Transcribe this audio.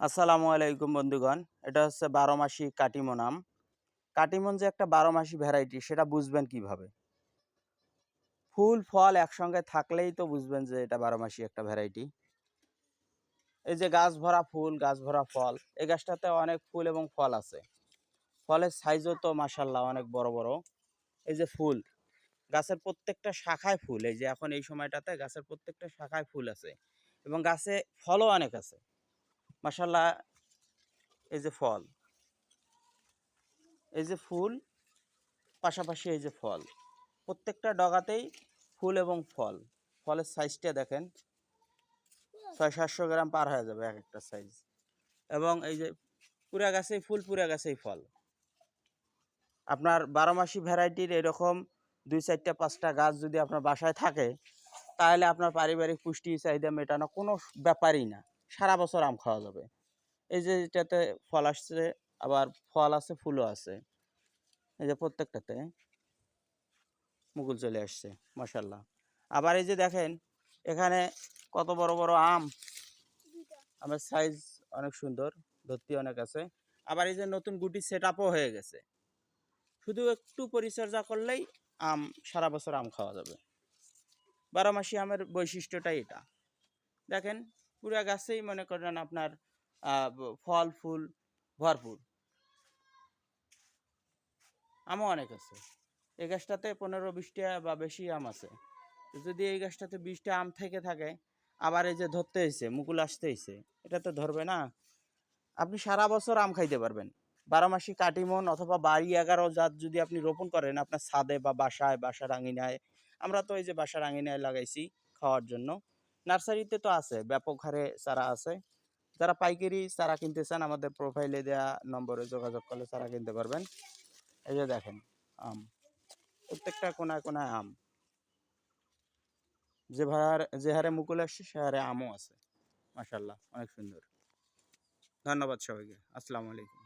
আসসালামু আলাইকুম বন্ধুগণ। এটা হচ্ছে বারো মাসি কাটিমন আম কাটিমন যে একটা বারো মাসি ভ্যারাইটি সেটা বুঝবেন কীভাবে? ফুল, ফল একসঙ্গে থাকলেই তো বুঝবেন যে এটা বারো মাসি একটা ভ্যারাইটি এই যে গাছ ভরা ফুল, গাছ ভরা ফল, এই গাছটাতে অনেক ফুল এবং ফল আছে। ফলের সাইজও তো মাসাল্লাহ অনেক বড় বড়। এই যে ফুল, গাছের প্রত্যেকটা শাখায় ফুল। এই যে এখন এই সময়টাতে গাছের প্রত্যেকটা শাখায় ফুল আছে এবং গাছে ফলও অনেক আছে। মাসাল্লাহ এই যে ফল। এই যে ফুল, পাশাপাশি এই যে ফল। প্রত্যেকটা ডগাতেই ফুল এবং ফল। ফলের সাইজটা দেখেন ছয় সাতশো গ্রাম পার হয়ে যাবে এক একটা সাইজ এবং এই যে পুরা গাছেই ফুল, পুরা গাছেই ফল। আপনার বারো মাসি ভ্যারাইটির এরকম দুই চারটা, পাঁচটা গাছ যদি আপনার বাসায় থাকে, তাহলে আপনার পারিবারিক পুষ্টি চাহিদা মেটানো কোনো ব্যাপারই না। সারা বছর আম খাওয়া যাবে। এই যে এটাতে ফল আসছে, আবার ফল আছে, ফুলও আছে। এই যে প্রত্যেকটাতে মুকুল চলে আসছে মাসাল্লাহ আবার এই যে দেখেন, এখানে কত বড় বড় আম। আমের সাইজ অনেক সুন্দর, ধরতি অনেক আছে। আবার এই যে নতুন গুটি সেট আপও হয়ে গেছে। শুধু একটু পরিচর্যা করলেই আম, সারা বছর আম খাওয়া যাবে। বারো মাসি আমের বৈশিষ্ট্যটাই এটা। দেখেন পুরা গাছেই মনে করেন আপনার ফল, ফুল ভরপুর। আমও অনেক আছে। এই গাছটাতে পনেরো বিশটা বা বেশি আম আছে। যদি এই গাছটাতে বিশটা আম থেকে থাকে, আবার এই যে ধরতে হয়েছে মুকুল আসতে হয়েছে এটা তো ধরবে না। আপনি সারা বছর আম খাইতে পারবেন। বারো মাসি কাটিমন অথবা বাড়ি এগারো জাত যদি আপনি রোপণ করেন, আপনার ছাদে বা বাসায় বাসার আঙিনায় আমরা তো এই যে বাসার আঙিনায় লাগাইছি খাওয়ার জন্য। নার্সারিতে তো আছে, ব্যাপক হারে চারা আছে। যারা পাইকারি চারা কিনতে চান, আমাদের প্রোফাইলে দেওয়া নম্বরে যোগাযোগ করলে চারা কিনতে পারবেন। এই যে দেখেন, আম। প্রত্যেকটা কোনায় কোনায় আম। যে ভার যে হারে মুকুল আসছে, সে হারে আমও আছে। মাসাল্লাহ অনেক সুন্দর। ধন্যবাদ সবাইকে। আসসালামু আলাইকুম।